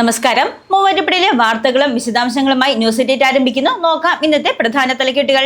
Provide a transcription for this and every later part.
നമസ്കാരം. മൂവാറ്റുപുഴയിലെ വാർത്തകളും വിശദാംശങ്ങളുമായി ന്യൂസ് എഡിറ്റ് ആരംഭിക്കുന്നു. നോക്കാം ഇന്നത്തെ പ്രധാന തലക്കെട്ടുകൾ.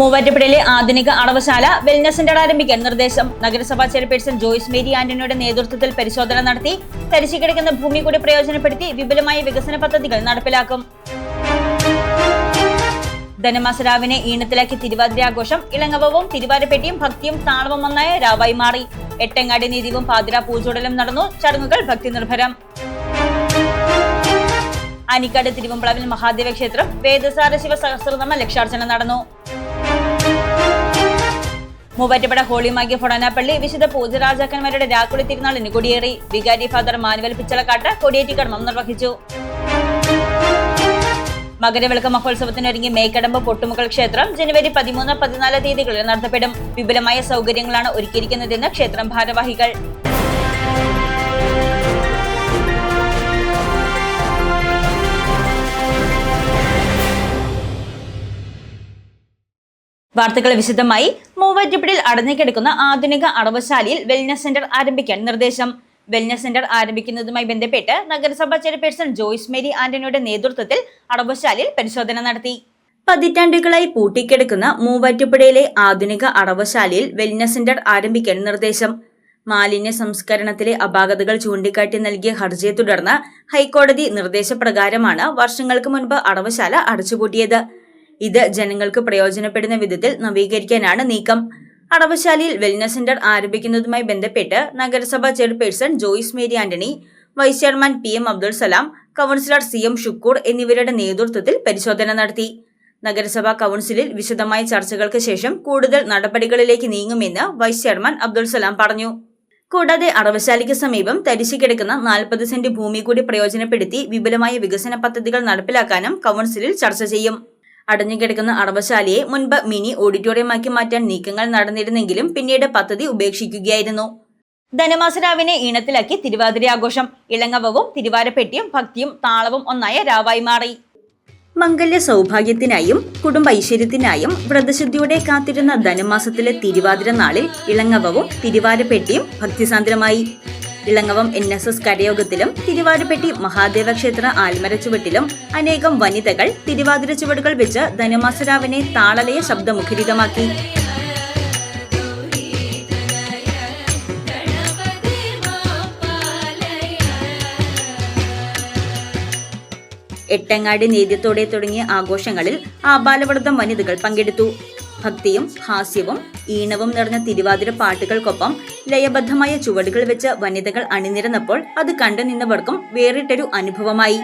മൂവാറ്റുപുഴയിലെ ആധുനിക അടവശാല വെൽനസ് സെന്റർ ആരംഭിക്കാൻ നിർദ്ദേശം. നഗരസഭാ ചെയർപേഴ്സൺ ജോയിസ് മേരി ആന്റണിയുടെ നേതൃത്വത്തിൽ പരിശോധന നടത്തി. തരിശു കിടക്കുന്ന ഭൂമി കൂടി പ്രയോജനപ്പെടുത്തി വിപുലമായ വികസന പദ്ധതികൾ നടപ്പിലാക്കും. ധനമാസ രാവിനെ ഈണത്തിലാക്കി തിരുവാതിര ആഘോഷം ഇളങ്ങവവും തിരുവാരപ്പെട്ടിയും ഭക്തിയും താളവും ഒന്നായ രാവായി മാറി. എട്ടങ്ങാടി നീതിവും പാതിര പൂജോടലും നടന്നു ചടങ്ങുകൾ ഭക്തി നിർഭരം അനിക്കാട് തിരുവമ്പ്ളവിൽ മഹാദേവ ക്ഷേത്രം വേദസാര ശിവ സഹസ്രനാമ ലക്ഷാർച്ചന നടന്നു. മൂവാറ്റുപുഴ ഹോളിമാഗ്യ ഫൊടാനാപ്പള്ളി വിശുദ്ധ പൂജരാജാക്കന്മാരുടെ രാക്കുളി തിരുനാളിന് കൊടിയേറി. വികാരി ഫാദർ മാനുവൽ പിച്ചളക്കാട്ട് കൊടിയേറ്റി കർമ്മം നിർവഹിച്ചു. മകരവിളക്ക് മഹോത്സവത്തിനൊരുങ്ങി മേക്കടമ്പ് പൊട്ടുമുക്കൽ ക്ഷേത്രം ജനുവരി പതിമൂന്ന് പതിനാല് തീയതികളിൽ നടത്തപ്പെടും. വിപുലമായ സൗകര്യങ്ങളാണ് ഒരുക്കിയിരിക്കുന്നതെന്ന് ക്ഷേത്രം ഭാരവാഹികൾ. വാർത്തകൾ വിശദമായി. മൂവാറ്റുപുഴയിൽ അടഞ്ഞുകിടക്കുന്ന ആധുനിക അടവശാലയിൽ വെൽനസ് സെന്റർ ആരംഭിക്കാൻ നിർദ്ദേശം. വെൽനസ് സെന്റർ ആരംഭിക്കുന്നതുമായി ബന്ധപ്പെട്ട് നഗരസഭാ ചെയർപേഴ്സൺ ജോയ്സ് മേരി ആന്റണിയുടെ നേതൃത്വത്തിൽ അടവശാലയിൽ പരിശോധന നടത്തി. പതിറ്റാണ്ടുകളായി പൂട്ടിക്കിടക്കുന്ന മൂവാറ്റുപുഴയിലെ ആധുനിക അടവശാലയിൽ വെൽനസ് സെന്റർ ആരംഭിക്കാൻ നിർദ്ദേശം. മാലിന്യ സംസ്കരണത്തിലെ അപാകതകൾ ചൂണ്ടിക്കാട്ടി നൽകിയ ഹർജിയെ തുടർന്ന് ഹൈക്കോടതി നിർദ്ദേശപ്രകാരമാണ് വർഷങ്ങൾക്ക് മുൻപ് അടവശാല അടച്ചുപൂട്ടിയത്. ഇത് ജനങ്ങൾക്ക് പ്രയോജനപ്പെടുന്ന വിധത്തിൽ നവീകരിക്കാനാണ് നീക്കം. അടവശാലയിൽ വെൽനസ് സെന്റർ ആരംഭിക്കുന്നതുമായി ബന്ധപ്പെട്ട് നഗരസഭാ chairperson Joyce Mary Antony vice chairman P M Abdul Salam councillor C M Shukoor എന്നിവരുടെ നേതൃത്വത്തിൽ പരിശോധന നടത്തി. നഗരസഭാ കൌൺസിലിൽ വിശദമായ ചർച്ചകൾക്ക് ശേഷം കൂടുതൽ നടപടികളിലേക്ക് നീങ്ങുമെന്ന് വൈസ് ചെയർമാൻ അബ്ദുൾ സലാം പറഞ്ഞു. കൂടാതെ അറവശാലിക്ക് സമീപം തരിശു കിടക്കുന്ന നാൽപ്പത് സെന്റ് ഭൂമി കൂടി പ്രയോജനപ്പെടുത്തി വിപുലമായ വികസന പദ്ധതികൾ നടപ്പിലാക്കാനും കൌൺസിലിൽ ചർച്ച ചെയ്യും. അടഞ്ഞുകിടക്കുന്ന അടവശാലയെ മുൻപ് മിനി ഓഡിറ്റോറിയമാക്കി മാറ്റാൻ നീക്കങ്ങൾ നടന്നിരുന്നെങ്കിലും പിന്നീട് പദ്ധതി ഉപേക്ഷിക്കുകയായിരുന്നു. ധനമാസരാവിനെ ഈണത്തിലാക്കി തിരുവാതിര ആഘോഷം. ഇളങ്ങവവും തിരുവാരപ്പെട്ടിയും ഭക്തിയും താളവും ഒന്നായ രാവായി മാറി. മംഗല്യ സൗഭാഗ്യത്തിനായും കുടുംബ ഐശ്വര്യത്തിനായും വ്രതശുദ്ധിയോടെ കാത്തിരുന്ന ധനമാസത്തിലെ തിരുവാതിര നാളിൽ ഇളങ്ങവവും തിരുവാരപ്പെട്ടിയും ഭക്തിസാന്ദ്രമായി. ഇളങ്ങവം എൻ എസ് എസ് കരയോഗത്തിലും തിരുവാതിരപ്പെട്ടി മഹാദേവ ക്ഷേത്ര ആൽമര ചുവട്ടിലും അനേകം വനിതകൾ തിരുവാതിര ചുവടുകൾ വെച്ച് ധനുമാസരാവിനെ താളലയ ശബ്ദമുഖരിതമാക്കി. എട്ടങ്ങാടി നേദ്യത്തോടെ തുടങ്ങിയ ആഘോഷങ്ങളിൽ ആബാലവൃതം വനിതകൾ പങ്കെടുത്തു. ഭക്തിയും ഹാസ്യവും ഈണവും നിറഞ്ഞ തിരുവാതിര പാട്ടുകൾക്കൊപ്പം ലയബദ്ധമായ ചുവടുകൾ വെച്ച് വനിതകൾ അണിനിരന്നപ്പോൾ അത് കണ്ടു നിന്നവർക്കും വേറിട്ടൊരു അനുഭവമായി.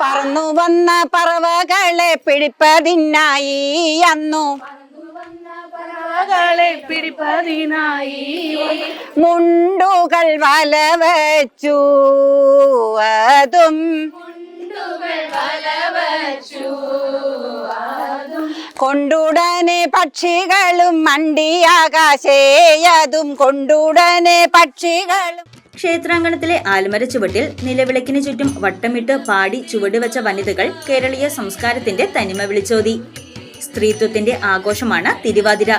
പറന്നു വന്ന പറവകളെ പിടിപ്പതിനായി അന്നു. പറവകളെ പിടിപ്പതിനായി. മുണ്ടുകൾ വല വച്ചു അതും കൊണ്ടുടനെ പക്ഷികളും മണ്ടി മണ്ടിയാകാശേയതും കൊണ്ടുടനെ പക്ഷികളും. ക്ഷേത്രാങ്കണത്തിലെ ആൽമര ചുവട്ടിൽ നിലവിളക്കിന് ചുറ്റും വട്ടമിട്ട് പാടി ചുവടുവെച്ച വനിതകൾ കേരളീയ സംസ്കാരത്തിന്റെ തനിമ വിളിച്ചോതി. സ്ത്രീത്വത്തിന്റെ ആഘോഷമാണ് തിരുവാതിര.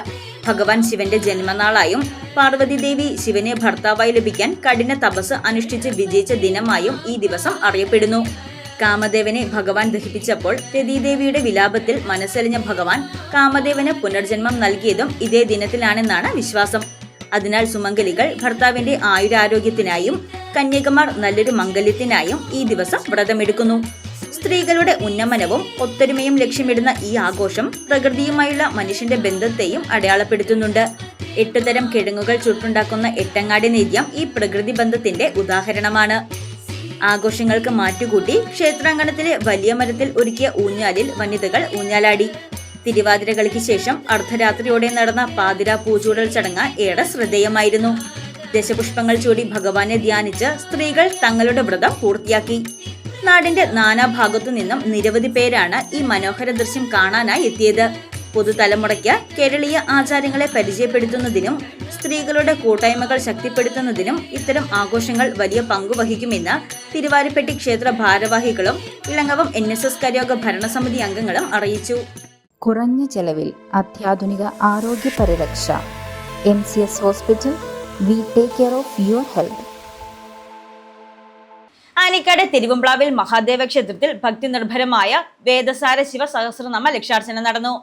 ഭഗവാൻ ശിവന്റെ ജന്മനാളായും പാർവതിദേവി ശിവനെ ഭർത്താവായി ലഭിക്കാൻ കഠിന തപസ് അനുഷ്ഠിച്ച് വിജയിച്ച ദിനമായും ഈ ദിവസം അറിയപ്പെടുന്നു. കാമദേവനെ ഭഗവാൻ ദഹിപ്പിച്ചപ്പോൾ രതീദേവിയുടെ വിലാപത്തിൽ മനസ്സലിഞ്ഞ ഭഗവാൻ കാമദേവന് പുനർജന്മം നൽകിയതും ഇതേ ദിനത്തിലാണെന്നാണ് വിശ്വാസം. അതിനാൽ സുമംഗലികൾ ഭർത്താവിന്റെ ആയുരാരോഗ്യത്തിനായും കന്യകമാർ നല്ലൊരു മംഗല്യത്തിനായും ഈ ദിവസം വ്രതമെടുക്കുന്നു. സ്ത്രീകളുടെ ഉന്നമനവും ഒത്തൊരുമയും ലക്ഷ്യമിടുന്ന ഈ ആഘോഷം പ്രകൃതിയുമായുള്ള മനുഷ്യന്റെ ബന്ധത്തെയും അടയാളപ്പെടുത്തുന്നുണ്ട്. എട്ട് തരം കിഴങ്ങുകൾ ചുട്ടുണ്ടാക്കുന്ന എട്ടങ്ങാടി നേദ്യം ഈ പ്രകൃതി ബന്ധത്തിന്റെ ഉദാഹരണമാണ്. ആഘോഷങ്ങൾക്ക് മാറ്റുകൂട്ടി ക്ഷേത്രാങ്കണത്തിലെ വലിയ മരത്തിൽ ഒരുക്കിയ ഊഞ്ഞാലിൽ വനിതകൾ ഊഞ്ഞാലാടി. തിരുവാതിരകളിക്ക് ശേഷം അർദ്ധരാത്രിയോടെ നടന്ന പാതിര പൂചൂടൽ ചടങ്ങ് ഏറെ ശ്രദ്ധേയമായിരുന്നു. ദശപുഷ്പങ്ങൾ ചൂടി ഭഗവാനെ ധ്യാനിച്ച് സ്ത്രീകൾ തങ്ങളുടെ വ്രതം പൂർത്തിയാക്കി. നാടിന്റെ നാനാഭാഗത്തു നിന്നും നിരവധി പേരാണ് ഈ മനോഹര ദൃശ്യം കാണാനായി എത്തിയത്. പുതുതലമുറയ്ക്ക് കേരളീയ ആചാരങ്ങളെ പരിചയപ്പെടുത്തുന്നതിനും സ്ത്രീകളുടെ കൂട്ടായ്മകൾ ശക്തിപ്പെടുത്തുന്നതിനും ഇത്തരം ആഘോഷങ്ങൾ വലിയ പങ്കുവഹിക്കുമെന്ന് തിരുവാരിപ്പെട്ടി ക്ഷേത്ര ഭാരവാഹികളും ഇളങ്ങവം എൻ എസ് എസ് കരയോഗ ഭരണസമിതി അംഗങ്ങളും അറിയിച്ചു. കുറഞ്ഞ ചെലവിൽ അത്യാധുനിക ആരോഗ്യ പരിരക്ഷ. M C S hospital we take care of your health. Anikkad തിരുവമ്പ്ലാവിൽ Mahadeva ക്ഷേത്രത്തിൽ ഭക്തി നിർഭരമായ വേദസാര ശിവ സഹസ്രനാമ ലക്ഷാർച്ചന നടന്നു.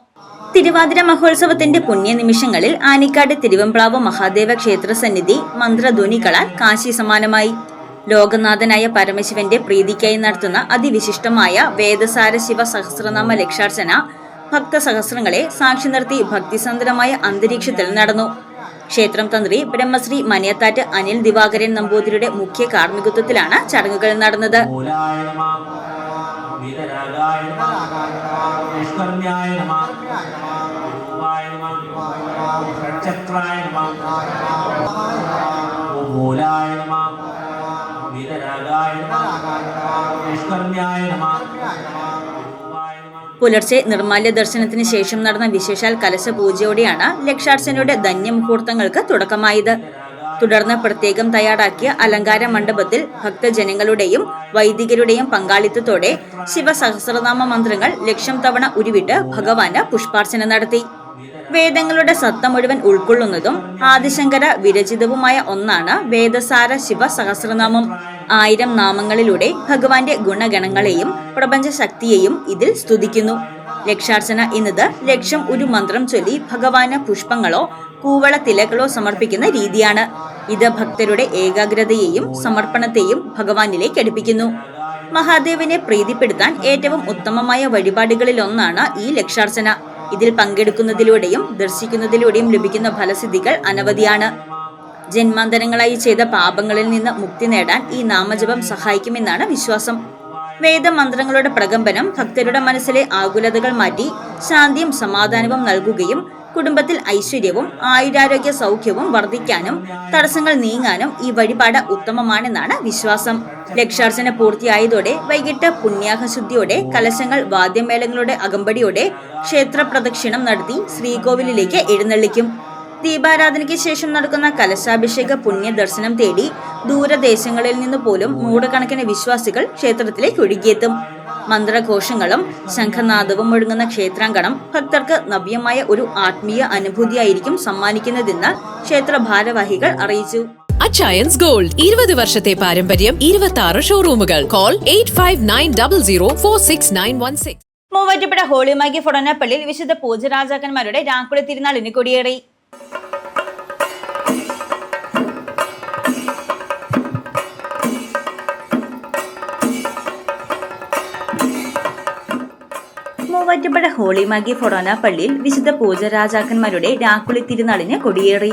തിരുവാതിര മഹോത്സവത്തിന്റെ പുണ്യനിമിഷങ്ങളിൽ ആനിക്കാട് തിരുവമ്പ്ലാവ് മഹാദേവ ക്ഷേത്ര സന്നിധി മന്ത്രധ്വനികളാൽ കാശി സമാനമായി. ലോകനാഥനായ പരമശിവന്റെ പ്രീതിക്കായി നടത്തുന്ന അതിവിശിഷ്ടമായ വേദസാര ശിവ സഹസ്രനാമ ലക്ഷാർച്ചന ഭക്തസഹസ്രങ്ങളെ സാക്ഷി നിർത്തി ഭക്തിസന്ദ്രമായ അന്തരീക്ഷത്തിൽ നടന്നു. ക്ഷേത്രം തന്ത്രി ബ്രഹ്മശ്രീ മനിയത്താറ്റ് അനിൽ ദിവാകരൻ നമ്പൂതിരിയുടെ മുഖ്യ കാർമ്മികത്വത്തിലാണ് ചടങ്ങുകൾ നടന്നത്. മൂലായ നമ. വീരരാഗായ നമ. നമ. നമ. പുലർച്ചെ നിർമാല്യ ദർശനത്തിന് ശേഷം നടന്ന വിശേഷാൽ കലശ പൂജയോടെയാണ് ലക്ഷാർച്ചനയുടെ ധന്യമുഹൂർത്തങ്ങൾക്ക് തുടക്കമായത്. തുടർന്ന് പ്രത്യേകം തയ്യാറാക്കിയ അലങ്കാര മണ്ഡപത്തിൽ ഭക്തജനങ്ങളുടെയും വൈദികരുടെയും പങ്കാളിത്തത്തോടെ ശിവസഹസ്രനാമ മന്ത്രങ്ങൾ ലക്ഷം തവണ ഉരുവിട്ട് ഭഗവാന് പുഷ്പാർച്ചന നടത്തി. വേദങ്ങളുടെ സത്ത മുഴുവൻ ഉൾക്കൊള്ളുന്നതും ആദിശങ്കര വിരചിതവുമായ ഒന്നാണ് വേദസാര ശിവ സഹസ്രനാമം ആയിരം നാമങ്ങളിലൂടെ ഭഗവാന്റെ ഗുണഗണങ്ങളെയും പ്രപഞ്ച ശക്തിയെയും ഇതിൽ സ്തുതിക്കുന്നു. ലക്ഷാർച്ചന എന്നത് ലക്ഷം ഒരു മന്ത്രം ചൊല്ലി ഭഗവാന് പുഷ്പങ്ങളോ കൂവള തിലകളോ സമർപ്പിക്കുന്ന രീതിയാണ്. ഇത് ഭക്തരുടെ ഏകാഗ്രതയെയും സമർപ്പണത്തെയും ഭഗവാനിലേക്ക് അടുപ്പിക്കുന്നു. മഹാദേവനെ പ്രീതിപ്പെടുത്താൻ ഏറ്റവും ഉത്തമമായ വഴിപാടുകളിലൊന്നാണ് ഈ ലക്ഷാർച്ചന ഇതിൽ പങ്കെടുക്കുന്നതിലൂടെയും ദർശിക്കുന്നതിലൂടെയും ലഭിക്കുന്ന ഫലസിദ്ധികൾ അനവധിയാണ്. ജന്മാന്തരങ്ങളായി ചെയ്ത പാപങ്ങളിൽ നിന്ന് മുക്തി നേടാൻ ഈ നാമജപം സഹായിക്കുമെന്നാണ് വിശ്വാസം. വേദമന്ത്രങ്ങളുടെ പ്രകമ്പനം ഭക്തരുടെ മനസ്സിലെ ആകുലതകൾ മാറ്റി ശാന്തിയും സമാധാനവും നൽകുകയും കുടുംബത്തിൽ ഐശ്വര്യവും ആയുരാരോഗ്യ സൗഖ്യവും വർദ്ധിക്കാനും തടസ്സങ്ങൾ നീങ്ങാനും ഈ വഴിപാട് ഉത്തമമാണെന്നാണ് വിശ്വാസം. ലക്ഷാർച്ചന പൂർത്തിയായതോടെ വൈകിട്ട് പുണ്യാഹശുദ്ധിയോടെ കലശങ്ങൾ വാദ്യമേളങ്ങളുടെ അകമ്പടിയോടെ ക്ഷേത്ര പ്രദക്ഷിണം നടത്തി ശ്രീകോവിലിലേക്ക് എഴുന്നള്ളിക്കും. ദീപാരാധനയ്ക്ക് ശേഷം നടക്കുന്ന കലശാഭിഷേക പുണ്യ ദർശനം തേടി ദൂരദേശങ്ങളിൽ നിന്ന് പോലും നൂറുകണക്കിന് വിശ്വാസികൾ ക്ഷേത്രത്തിലേക്ക് ഒഴുകിയെത്തും. മന്ത്രഘോഷങ്ങളും ശംഖനാദവും ഒഴുങ്ങുന്ന ക്ഷേത്രാങ്കണം ഭക്തർക്ക് നവ്യമായ ഒരു ആത്മീയ അനുഭൂതിയായിരിക്കും സമ്മാനിക്കുന്നതെന്ന് ക്ഷേത്ര ഭാരവാഹികൾ അറിയിച്ചു. അച്ചയൻസ് ഗോൾഡ് ഇരുപത് വർഷത്തെ പാരമ്പര്യം ഇരുപത്തി ആറ് ഷോറൂമുകൾ call eight five nine double zero four six nine one six Muvattupuzha Holy Magi ഫൊടനപ്പള്ളിയിൽ വിശുദ്ധ പൂജരാജാക്കന്മാരുടെ രാക്കുളി തിരുനാളിന് കൊടിയേറി. മൂവാറ്റുപുഴ ഹോളിമാഗി ഫൊറോന പള്ളിയിൽ വിശുദ്ധ പൂജരാജാക്കന്മാരുടെ രാക്കുളി തിരുനാളിന് കൊടിയേറി.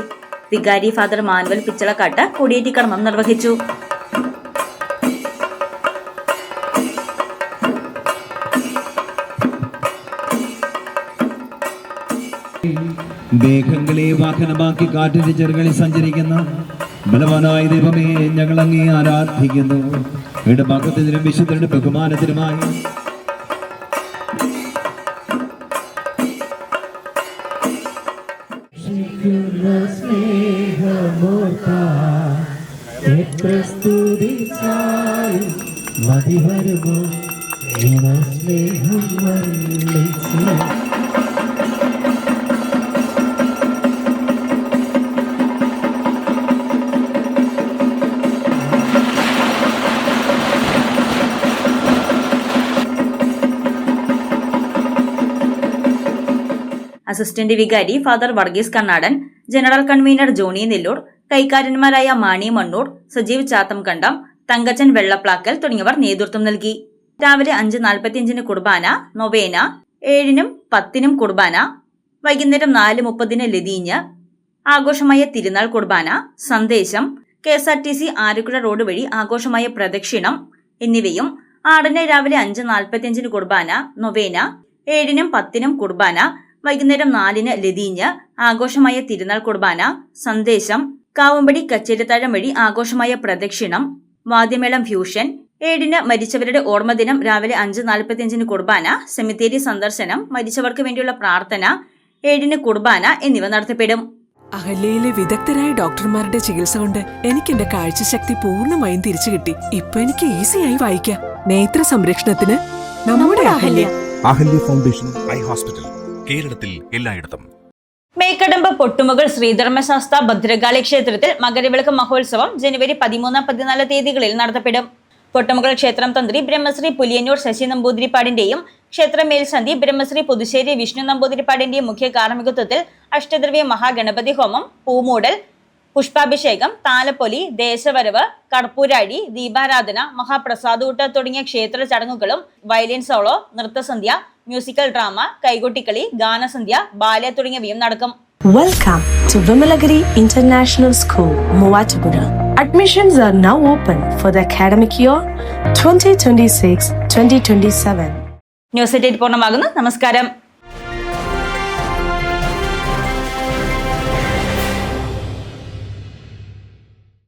വികാരി ഫാദർ മാനുവൽ പിച്ചളക്കാട്ട് കൊടിയേറ്റി കർമ്മം നിർവഹിച്ചു. മേഘങ്ങളെ വാഹനമാക്കി കാറ്റിന്റെ ചെറുകളിൽ സഞ്ചരിക്കുന്ന ബലവാനായ ദൈവമേ ഞങ്ങൾ അങ്ങേ ആരാധിക്കുന്നു. ഇടപാക്കത്തിനും വിശുദ്ധരുടെ ബഹുമാനത്തിനുമായി മതി വരുമോ? സ്നേഹം അസിസ്റ്റന്റ് വികാരി father Varghese Kannadan general convener Johny Nellore കൈക്കാരന്മാരായ Mani Mannur Sajeev Chathamkandam Thankachan വെള്ളപ്ലാക്കൽ തുടങ്ങിയവർ നേതൃത്വം നൽകി. രാവിലെ അഞ്ച് നാൽപ്പത്തിയഞ്ചിന് കുർബാന നൊവേന ഏഴിനും പത്തിനും കുർബാന വൈകുന്നേരം നാല് മുപ്പതിന് ലതീഞ്ഞ് ആഘോഷമായ തിരുനാൾ കുർബാന സന്ദേശം K S R T C Arakuzha road വഴി ആഘോഷമായ പ്രദക്ഷിണം എന്നിവയും ആറിന് രാവിലെ അഞ്ച് നാൽപ്പത്തിയഞ്ചിന് കുർബാന നൊവേന ഏഴിനും പത്തിനും കുർബാന വൈകുന്നേരം നാലിന് ലതീഞ്ഞ് ആഘോഷമായ തിരുനാൾ കുർബാന സന്ദേശം കാവുമ്പടി കച്ചേരിത്താഴം വഴി ആഘോഷമായ പ്രദക്ഷിണം വാദ്യമേളം ഫ്യൂഷൻ ഏഴിന് മരിച്ചവരുടെ ഓർമ്മദിനം രാവിലെ അഞ്ച് നാൽപ്പത്തിയഞ്ചിന് കുർബാന സെമിത്തേരി സന്ദർശനം മരിച്ചവർക്ക് വേണ്ടിയുള്ള പ്രാർത്ഥന ഏഴിന് കുർബാന എന്നിവ നടത്തപ്പെടും. അഹല്യയിലെ വിദഗ്ധരായ ഡോക്ടർമാരുടെ ചികിത്സ കൊണ്ട് എനിക്ക് എന്റെ കാഴ്ചശക്തി പൂർണമായും തിരിച്ചു കിട്ടി. ഇപ്പൊ എനിക്ക് ഈസിയായി വായിക്കാം. നേത്ര സംരക്ഷണത്തിന് നമ്മുടെ Ahalya. Ahalya foundation eye hospital. കേരളത്തിൽ എല്ലായിടത്തും. മേക്കടമ്പ് പൊട്ടുമുകൾ ശ്രീധർമ്മശാസ്ത്ര ഭദ്രകാളി ക്ഷേത്രത്തിൽ മകരവിളക്ക് മഹോത്സവം ജനുവരി പതിമൂന്ന് പതിനാല് തീയതികളിൽ നടത്തപ്പെടും. പൊട്ടുമുകൾ ക്ഷേത്രം തന്ത്രി ബ്രഹ്മശ്രീ പുലിയന്നൂർ ശശി നമ്പൂതിരിപ്പാടിന്റെയും ക്ഷേത്ര മേൽസന്ധി ബ്രഹ്മശ്രീ പുതുശ്ശേരി വിഷ്ണു നമ്പൂതിരിപ്പാടിന്റെയും മുഖ്യ കാർമ്മികത്വത്തിൽ അഷ്ടദ്രവ്യ മഹാഗണപതി ഹോമം പൂമൂടൽ പുഷ്പാഭിഷേകം താലപ്പൊലി ദേശവരവ് കർപ്പൂരാടി ദീപാരാധന മഹാപ്രസാദൂട്ട് തുടങ്ങിയ ക്ഷേത്ര ചടങ്ങുകളും വയലിൻ സോളോ നൃത്തസന്ധ്യ മ്യൂസിക്കൽ ഡ്രാമ കൈകൊട്ടിക്കളി ഗാനസന്ധ്യ ബാല്യ തുടങ്ങിയവയും നടക്കും. Welcome to Vimalagiri international school Muvattupuzha admissions are now open for the academic year twenty twenty six twenty twenty seven news eight പൂർണമാകുന്നു. നമസ്കാരം.